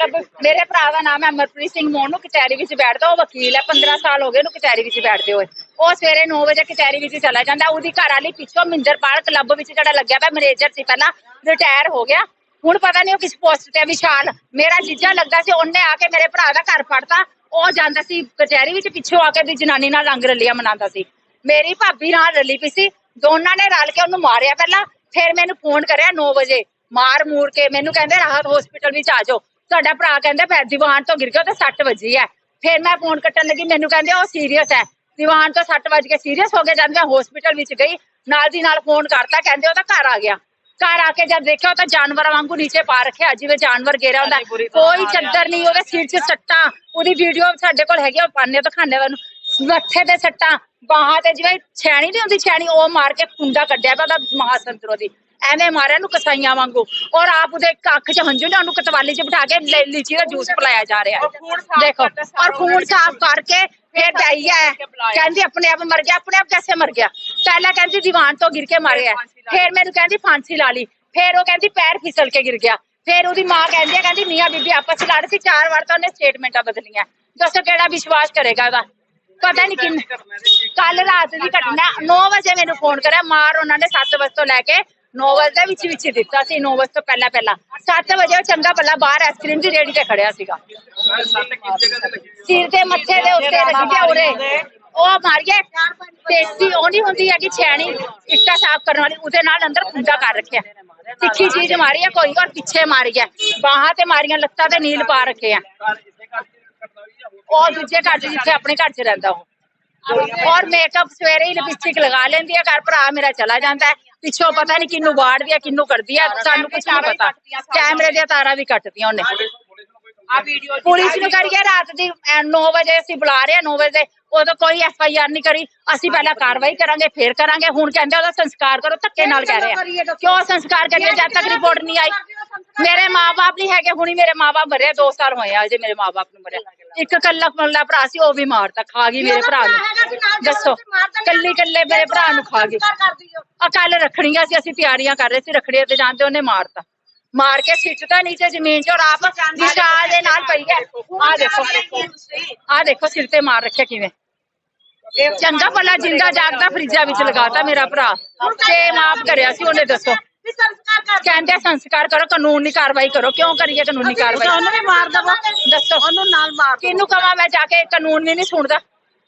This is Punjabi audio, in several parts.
ਮਤਲਬ ਮੇਰੇ ਭਰਾ ਦਾ ਨਾਮ ਹੈ ਅਮਰਪ੍ਰੀਤ ਸਿੰਘ ਮੋਨੂ ਕਚਹਿਰੀ ਵਿੱਚ ਬੈਠਦਾ, ਉਹ ਵਕੀਲ ਹੈ 15 ਸਾਲ ਹੋ ਗਏ ਉਹਨੂੰ ਕਚਹਿਰੀ ਵਿੱਚ ਬੈਠਦੇ ਹੋਏ। ਉਹ ਸਵੇਰੇ 9 ਵਜੇ ਕਚਹਿਰੀ ਵਿੱਚ ਚਲਾ ਜਾਂਦਾ, ਉਹਦੀ ਘਰ ਵਾਲੀ ਪਿੱਛੋਂ ਮਿੰਦਰਪਾਲ ਕਲੱਬ ਵਿੱਚ ਜਿਹੜਾ ਲੱਗਿਆ ਪਿਆ, ਮੈਨੇਜਰ ਸੀ ਪਹਿਲਾਂ, ਰਿਟਾਇਰ ਹੋ ਗਿਆ। ਹੁਣ ਪਤਾ ਨਹੀਂ ਉਹ ਕਿਸ ਪੋਸਟ ਤੇ ਵਿਸ਼ਾਲ। ਮੇਰਾ ਜੀਜਾ ਲੱਗਦਾ ਸੀ, ਉਹਨੇ ਆ ਕੇ ਮੇਰੇ ਭਰਾ ਦਾ ਘਰ ਫੜਤਾ। ਉਹ ਜਾਂਦਾ ਸੀ ਕਚਹਿਰੀ ਵਿੱਚ, ਪਿੱਛੋਂ ਆ ਕੇ ਦੀ ਜਨਾਨੀ ਨਾਲ ਰੰਗ ਰਲੀਆਂ ਮਨਾਉਂਦਾ ਸੀ। ਮੇਰੀ ਭਾਬੀ ਨਾਲ ਰਲੀ ਪਈ ਸੀ, ਦੋਨਾਂ ਨੇ ਰਲ ਕੇ ਉਹਨੂੰ ਮਾਰਿਆ ਪਹਿਲਾਂ, ਫਿਰ ਮੈਨੂੰ ਫੋਨ ਕਰਿਆ 9 ਵਜੇ। ਮਾਰ ਮੂਰ ਕੇ ਮੈਨੂੰ ਕਹਿੰਦੇ ਰਾਹਤ ਹਸਪੀਟਲ ਵਿੱਚ ਆ ਜਾਓ। ਤੁਹਾਡਾ ਭਰਾ ਕਹਿੰਦਾ ਫਿਰ ਦੀਵਾਨ ਤੋਂ ਗਿਰ ਗਿਆ ਤੇ 6 ਵਜੀ ਹੈ। ਫਿਰ ਮੈਂ ਫੋਨ ਕੱਟਣ ਲੱਗੀ ਮੈਨੂੰ ਕਹਿੰਦੇ ਉਹ ਸੀਰੀਅਸ ਹੈ। ਦੀਵਾਨ ਤੋਂ 6 ਵਜ ਕੇ ਸੀਰੀਅਸ ਹੋ ਕੇ ਜਦ ਮੈਂ ਹਸਪੀਟਲ ਵਿੱਚ ਗਈ ਨਾਲ ਦੀ ਨਾਲ ਫੋਨ ਕਰਤਾ ਕਹਿੰਦੇ ਉਹਦਾ ਘਰ ਆ ਗਿਆ। ਘਰ ਆ ਕੇ ਜਦ ਦੇਖਿਆ ਤਾਂ ਜਾਨਵਰਾਂ ਵਾਂਗੂ ਨੀਚੇ ਪਾ ਰੱਖਿਆ ਜਿਵੇਂ ਜਾਨਵਰ ਗੇਰਾ ਹੁੰਦਾ। ਕੋਈ ਚੱਦਰ ਨਹੀਂ ਉਹਦੇ ਸਿਰ 'ਚ ਸੱਟਾਂ ਉਹਦੀ ਵੀਡੀਓ ਸਾਡੇ ਕੋਲ ਹੈਗੀ ਆ, ਉਹ ਪਾਣੇ ਤਾਂ ਖਾਣੇ ਵਾਨੂੰ ਮੱਥੇ ਤੇ ਸੱਟਾਂ ਬਾਹਾਂ ਤੇ ਜਿਵੇਂ ਛੈਣੀ ਨਹੀਂ ਹੁੰਦੀ ਛੈਣੀ ਉਹ ਮਾਰ ਕੇ ਕੁੰਡਾ ਕੱਢਿਆ ਪਿਆ ਉਹਦਾ ਮਹਾਸੰਤਰੋ ਦੀ। ਐਵੇਂ ਮਾਰਿਆ ਨੂੰ ਕਸਾਈਆਂ ਵਾਂਗੂ। ਔਰ ਆਪ ਉਹਦੇ ਅੱਖ 'ਚ ਹੰਝੂ ਨੇ ਉਹਨੂੰ ਕਤਵਾਲੀ 'ਚ ਬਿਠਾ ਕੇ ਲ- ਲੀਚੀ ਦਾ ਜੂਸ ਪਿਲਾਇਆ ਜਾ ਰਿਹਾ। ਹੈ ਦੇਖੋ ਔਰ ਖੂਨ ਸਾਫ਼ ਕਰਕੇ ਫਿਰ ਹੈ। ਕਹਿੰਦੀ ਆਪਣੇ ਆਪ ਮਰ ਗਿਆ ਆਪਣੇ ਆਪ ਕੈਸੇ ਮਰ ਗਿਆ? ਪਹਿਲਾਂ ਕਹਿੰਦੀ ਦੀਵਾਨ ਤੋਂ ਗਿਰ ਕੇ ਮਰ ਗਿਆ ਫਿਰ ਮੈਨੂੰ ਕਹਿੰਦੀ ਫਾਂਸੀ ਲਾ ਲਈ। ਫਿਰ ਉਹ ਕਹਿੰਦੀ ਪੈਰ ਫਿਸਲ ਕੇ ਗਿਰ ਗਿਆ। ਫਿਰ ਉਹਦੀ ਮਾਂ ਕਹਿੰਦੀ ਹੈ ਕਹਿੰਦੀ ਮੀਆਂ ਬੀਬੀ ਆਪਸ 'ਚ ਲੜ ਸੀ ਚਾਰ ਵਾਰ ਤਾਂ ਉਹਨੇ ਸਟੇਟਮੈਂਟਾਂ ਬਦਲੀਆਂ। ਦੱਸੋ ਕਿਹੜਾ ਵਿਸ਼ਵਾਸ ਕਰੇਗਾ ਉਹਦਾ? ਪਤਾ ਨਹੀਂ ਕਿੰਨ ਕੱਲ ਰਾਤ ਦੀ ਘਟਨਾ 9 ਵਜੇ ਮੈਨੂੰ ਫੋਨ ਕਰਿਆ, ਮਾਰ ਉਹਨਾਂ ਨੇ 7 ਵਜੇ ਤੋਂ ਲੈ ਕੇ 9 ਵਜੇ ਦੇ ਵਿੱਚ ਵਿੱਚ ਦਿੱਤਾ ਸੀ 9 ਵਜੇ ਤੋਂ ਪਹਿਲਾਂ ਪਹਿਲਾਂ। 7 ਵਜੇ ਉਹ ਚੰਗਾ ਭਲਾ ਬਾਹਰ ਆਈਸਕ੍ਰੀਮ ਦੀ ਰੇੜੀ ਤੇ ਖੜਿਆ ਸੀਗਾ। ਸਿਰ ਦੇ ਮੱਥੇ ਦੇ ਉੱਤੇ ਲੱਗ ਉਰੇ, ਉਹ ਮਾਰੀਏ ਤੇਸੀ ਉਹ ਨਹੀਂ ਹੁੰਦੀ ਹੈਗੀ ਛੈਣੀ, ਇੱਟਾ ਸਾਫ਼ ਕਰਨ ਵਾਲੀ, ਉਹਦੇ ਨਾਲ ਅੰਦਰ ਪੂਜਾ ਕਰ ਰੱਖਿਆ। ਤਿੱਖੀ ਚੀਜ਼ ਮਾਰੀ ਹੈ ਕੋਈ ਔਰ ਪਿੱਛੇ ਮਾਰੀ ਹੈ ਬਾਹਾਂ ਤੇ ਮਾਰੀਆਂ, ਲੱਤਾਂ ਤੇ ਨੀਲ ਪਾ ਰੱਖੇ ਆ। ਉਹ ਦੂਜੇ ਘਰ 'ਚ ਜਿੱਥੇ ਆਪਣੇ ਘਰ 'ਚ ਰਹਿੰਦਾ ਉਹ। ਔਰ ਮੇਕਅਪ ਸਵੇਰੇ ਹੀ ਲਿਪਸਟਿਕ ਲਗਾ ਲੈਂਦੀ ਹੈ ਘਰ ਭਰਾ ਮੇਰਾ ਚਲਾ ਜਾਂਦਾ ਹੈ। ਪਿੱਛੋਂ ਪਤਾ ਨਹੀਂ ਕਿੰਨੂੰ ਵਾੜਦੀ ਹੈ ਕਿੰਨੂੰ ਕਰਦੀ ਹੈ ਸਾਨੂੰ ਕੁਝ ਨਹੀਂ ਪਤਾ। ਕੈਮਰੇ ਦੀਆਂ ਤਾਰਾਂ ਵੀ ਕੱਟਦੀਆਂ ਉਹਨੇ। ਆ ਵੀਡੀਓ ਪੁਲਿਸ ਨੂੰ ਕਰੀਏ ਰਾਤ ਦੀ 9 ਵਜੇ ਅਸੀਂ ਬੁਲਾ ਰਹੇ ਹਾਂ 9 ਵਜੇ। ਉਦੋਂ ਕੋਈ ਐਫ ਆਈ ਆਰ ਨਹੀਂ ਕਰੀ। ਅਸੀਂ ਪਹਿਲਾਂ ਕਾਰਵਾਈ ਕਰਾਂਗੇ ਫੇਰ ਕਰਾਂਗੇ। ਹੁਣ ਕਹਿੰਦੇ ਉਹਦਾ ਸੰਸਕਾਰ ਕਰੋ ਧੱਕੇ ਨਾਲ ਕਹਿ ਰਹੇ ਆ। ਕਿਉਂ ਸੰਸਕਾਰ ਕਰੀਏ? ਜਦ ਤੱਕ ਰਿਪੋਰਟ ਨਹੀਂ ਆਈ। ਮੇਰੇ ਮਾਪੇ ਨਹੀਂ ਹੈਗੇ ਹੁਣੀ ਮੇਰੇ ਮਾਪੇ ਮਰੇ 2 ਸਾਲ ਹੋਏ ਆ ਅਜੇ ਮੇਰੇ ਮਾਪੇ ਨੂੰ ਮਰੇ ਇੱਕ ਕੱਲਾ ਕੱਲਾ ਭਰਾ ਸੀ ਉਹ ਵੀ ਮਾਰਤਾ ਖਾ ਗਈ ਮੇਰੇ ਭਰਾ ਨੂੰ। ਦੱਸੋ ਕੱਲੀ ਕੱਲੇ ਮੇਰੇ ਭਰਾ ਨੂੰ ਖਾ ਗਈ। ਆ ਕੱਲ ਰੱਖੜੀਆਂ ਸੀ ਅਸੀਂ ਤਿਆਰੀਆਂ ਕਰ ਰਹੇ ਸੀ ਰੱਖੜੀਆਂ ਤੇ ਜਾਂਦੇ ਉਹਨੇ ਮਾਰਤਾ। ਮਾਰ ਕੇ ਸਿੱਟਦਾ ਨੀਚੇ ਜ਼ਮੀਨ 'ਚ ਔਰ ਆਪ ਵਿਸ਼ਾਲ ਦੇ ਨਾਲ ਪਈ ਹੈ। ਆ ਦੇਖੋ। ਆ ਦੇਖੋ ਸਿਰ ਤੇ ਮਾਰ ਰੱਖਿਆ ਕਿਵੇਂ। ਚੰਗਾ ਭਲਾ ਜਿੰਦਾ ਜਾਗਦਾ ਫਰਿੱਜਾਂ ਵਿੱਚ ਲਗਾਤਾ ਮੇਰਾ ਭਰਾ। ਤੇ ਮਾਫ ਕਰਿਆ ਸੀ ਉਹਨੇ ਦੱਸੋ। ਕਹਿੰਦੇ ਸੰਸਕਾਰ ਕਰੋ ਕਾਨੂੰਨੀ ਕਾਰਵਾਈ ਕਰੋ ਕਿਉਂ ਕਰੀਏ ਕਾਨੂੰਨੀ ਕਾਰਵਾਈ ਉਹਨੂੰ ਵੀ ਮਾਰ ਦਵੋ ਦੱਸੋ ਉਹਨੂੰ ਨਾਲ ਮਾਰ ਦਿਓ। ਕਿਹਨੂੰ ਕਵਾਂ ਮੈਂ ਜਾ ਕੇ ਕਾਨੂੰਨ ਵੀ ਨਹੀਂ ਸੁਣਦਾ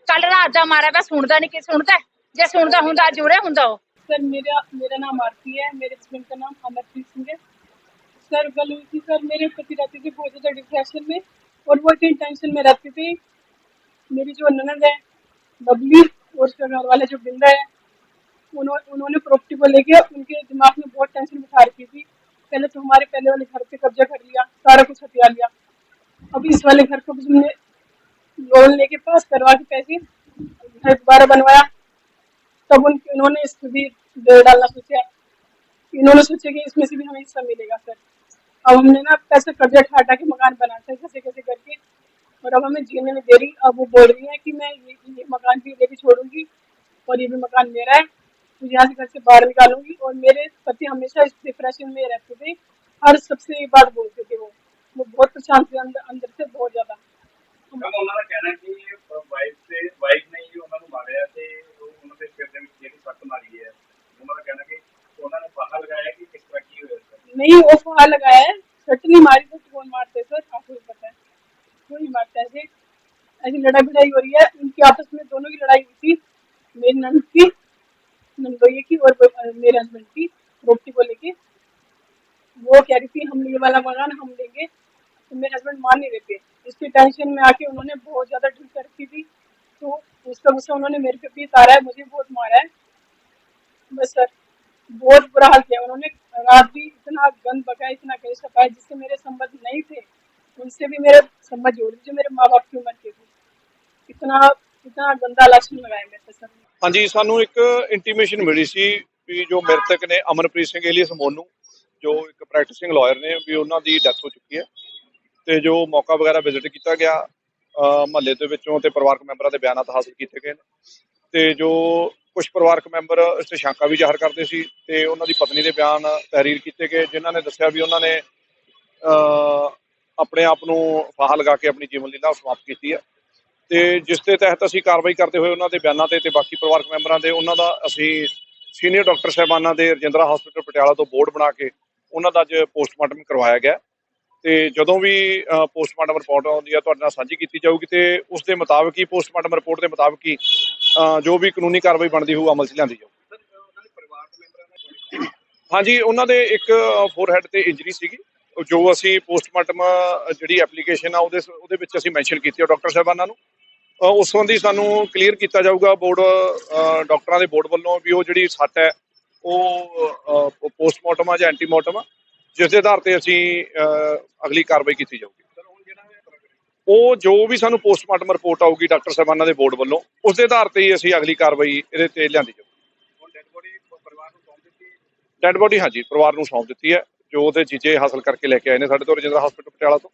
ਕੱਲ ਰਾਤ ਦਾ ਮਾਰਿਆ ਪਿਆ ਸੁਣਦਾ ਨਹੀਂ ਕਿ ਸੁਣਦਾ ਹੈ? ਜੇ ਸੁਣਦਾ ਹੁੰਦਾ ਅੱਜ ਉਰੇ ਹੁੰਦਾ ਉਹ सर मेरा मेरा नाम आरती है मेरे हस्बैंड का नाम अमरप्रीत सिंह है सर गल हुई थी सर मेरे पति रहते थे बहुत ज़्यादा डिप्रेशन में और वो इतनी टेंशन में रहते थे मेरी जो ननद है बबली और उसका घर वाला जो बिंदा है उन्होंने उन्होंने प्रॉपर्टी को लेके उनके दिमाग में बहुत टेंशन बिठा रखी थी। पहले तो हमारे पहले वाले घर पे कब्जा कर लिया सारा कुछ हथिया लिया। अब इस वाले घर को भी हमने लोन लेके पास करवा के पैसे घर दोबारा बनवाया। तब उन उन्होंने इसमें भी डालना सोचा। इन्होंने सोचा कि इसमें से भी हमें हिस्सा मिलेगा सर। अब हमने ना पैसे कब्जा उठा के मकान बनाते कैसे कैसे करके। और अब हमें जीने में दे रही। अब वो बोल रही है कि मैं ये, ये मकान भी लेके छोड़ूँगी और ये भी मकान मेरा है। तो यहाँ से घर से बाहर निकालूँगी और मेरे पति हमेशा इस डिप्रेशन में रहते थे। हर सबसे बात बोलते थे वो। वो बहुत परेशान थे अंदर, अंदर से बहुत ज़्यादा। नहीं वो लगाया नहीं मारी तो मारते पता है। कोई मारता है? ऐसी लड़ाई भिड़ाई हो रही है। उनकी आपस में दोनों की लड़ाई हुई थी। मेरी नंद की। नंदोई की और मेरे हस्बैंड की रोटी को लेके। वो कह रही थी, हम ये वाला मकान हम लेंगे। तो मेरे हस्बैंड मान नहीं थे। इसकी टेंशन में आके उन्होंने बहुत ज़्यादा ढील कर रखी थी। तो उसका गुस्सा उन्होंने मेरे पे भी उतारा है, मुझे बहुत मारा है। बस सर, बहुत बुरा हाल किया। उन्होंने रात भी इतना गंद बकाया इतना कहीं सफाया जिससे मेरे संबंध नहीं थे। उनसे भी मेरे संबंध जोड़ जो मेरे माँ बाप की उम्र के थे इतना इतना गंदा लक्षण लगाया मेरे सर ਹਾਂਜੀ, ਸਾਨੂੰ ਇੱਕ ਇੰਟੀਮੇਸ਼ਨ ਮਿਲੀ ਸੀ ਵੀ ਜੋ ਮ੍ਰਿਤਕ ਨੇ ਅਮਨਪ੍ਰੀਤ ਸਿੰਘ ਏਲੀਅਸ ਮੋਨੂ, ਜੋ ਇੱਕ ਪ੍ਰੈਕਟਿਸਿੰਗ ਲਾਇਰ ਨੇ, ਵੀ ਉਹਨਾਂ ਦੀ ਡੈਥ ਹੋ ਚੁੱਕੀ ਹੈ ਤੇ ਜੋ ਮੌਕਾ ਵਗੈਰਾ ਵਿਜ਼ਿਟ ਕੀਤਾ ਗਿਆ ਮਹੱਲੇ ਦੇ ਵਿੱਚੋਂ ਤੇ ਪਰਿਵਾਰਕ ਮੈਂਬਰਾਂ ਦੇ ਬਿਆਨਾਤ ਹਾਸਲ ਕੀਤੇ ਗਏ ਨੇ ਤੇ ਜੋ ਕੁਝ ਪਰਿਵਾਰਕ ਮੈਂਬਰ ਇਸ ਤੇ ਸ਼ੰਕਾ ਵੀ ਜ਼ਾਹਰ ਕਰਦੇ ਸੀ ਤੇ ਉਹਨਾਂ ਦੀ ਪਤਨੀ ਦੇ ਬਿਆਨ ਤਹਿਰੀਰ ਕੀਤੇ ਗਏ, ਜਿਨ੍ਹਾਂ ਨੇ ਦੱਸਿਆ ਵੀ ਉਹਨਾਂ ਨੇ ਆਪਣੇ ਆਪ ਨੂੰ ਫਾਹਾ ਲਗਾ ਕੇ ਆਪਣੀ ਜੀਵਨ ਲੀਲਾ ਸਮਾਪਤ ਕੀਤੀ ਹੈ। ਤੇ ਜਿਸ ਦੇ ਤਹਿਤ ਅਸੀਂ ਕਾਰਵਾਈ ਕਰਦੇ ਹੋਏ ਉਹਨਾਂ ਦੇ ਬਿਆਨਾਂ ਤੇ ਤੇ ਬਾਕੀ ਪਰਿਵਾਰਕ ਮੈਂਬਰਾਂ ਦੇ, ਉਹਨਾਂ ਦਾ ਅਸੀਂ ਸੀਨੀਅਰ ਡਾਕਟਰ ਸਾਹਿਬਾਨਾਂ ਦੇ ਰਜਿੰਦਰਾ ਹਸਪੀਟਲ ਪਟਿਆਲਾ ਤੋਂ ਬੋਰਡ ਬਣਾ ਕੇ ਉਹਨਾਂ ਦਾ ਅੱਜ ਪੋਸਟਮਾਰਟਮ ਕਰਵਾਇਆ ਗਿਆ। ਤੇ ਜਦੋਂ ਵੀ ਪੋਸਟਮਾਰਟਮ ਰਿਪੋਰਟ ਆਉਂਦੀ ਹੈ ਤੁਹਾਡੇ ਨਾਲ ਸਾਂਝੀ ਕੀਤੀ ਜਾਊਗੀ ਤੇ ਉਸ ਦੇ ਮੁਤਾਬਕ ਹੀ ਪੋਸਟਮਾਰਟਮ ਰਿਪੋਰਟ ਦੇ ਮੁਤਾਬਕ ਹੀ ਜੋ ਵੀ ਕਾਨੂੰਨੀ ਕਾਰਵਾਈ ਬਣਦੀ ਹੋਊ ਅਮਲ 'ਚ ਲਿਆਂਦੀ ਜਾਊਗੀ ਹਾਂਜੀ, ਉਹਨਾਂ ਦੇ ਇੱਕ ਫੋਰਹੈਡ ਤੇ ਇੰਜਰੀ ਸੀਗੀ, ਜੋ ਅਸੀਂ ਪੋਸਟਮਾਰਟਮ ਜਿਹੜੀ ਐਪਲੀਕੇਸ਼ਨ ਆ ਉਹਦੇ ਉਹਦੇ ਵਿੱਚ ਅਸੀਂ ਮੈਂਸ਼ਨ ਕੀਤੀ ਹੈ ਡਾਕਟਰ ਸਾਹਿਬਾਨਾਂ ਨੂੰ। ਉਸ ਸੰਬੰਧੀ ਸਾਨੂੰ ਕਲੀਅਰ ਕੀਤਾ ਜਾਊਗਾ ਬੋਰਡ ਡਾਕਟਰਾਂ ਦੇ ਬੋਰਡ ਵੱਲੋਂ ਵੀ ਉਹ ਜਿਹੜੀ ਸੱਟ ਹੈ, ਉਹ ਪੋਸਟਮਾਰਟਮ ਆ ਜਾਂ ਐਂਟੀਮਾਰਟਮ ਆ, ਜਿਸ ਦੇ ਆਧਾਰ ਤੇ ਅਸੀਂ ਅਗਲੀ ਕਾਰਵਾਈ ਕੀਤੀ ਜਾਊਗੀ। ਉਹ ਜੋ ਵੀ ਸਾਨੂੰ ਪੋਸਟਮਾਰਟਮ ਰਿਪੋਰਟ ਆਊਗੀ ਡਾਕਟਰ ਸਾਹਿਬਾਨਾਂ ਦੇ ਬੋਰਡ ਵੱਲੋਂ, ਉਸ ਦੇ ਆਧਾਰ ਤੇ ਹੀ ਅਸੀਂ ਅਗਲੀ ਕਾਰਵਾਈ ਇਹਦੇ ਤੇ ਲਿਆਂਦੀ ਜਾਊਗੀ। ਡੈਡ ਬੋਡੀ ਡੈੱਡ ਬੋਡੀ ਹਾਂਜੀ, ਪਰਿਵਾਰ ਨੂੰ ਸੌਂਪ ਦਿੱਤੀ ਹੈ, ਜੋ ਉਹਦੇ ਚੀਜ਼ੇ ਹਾਸਲ ਕਰਕੇ ਲੈ ਕੇ ਆਏ ਨੇ ਸਾਡੇ ਤੋਂ, ਰਜਿੰਦਰਾ ਹਸਪੀਟਲ ਪਟਿਆਲਾ ਤੋਂ।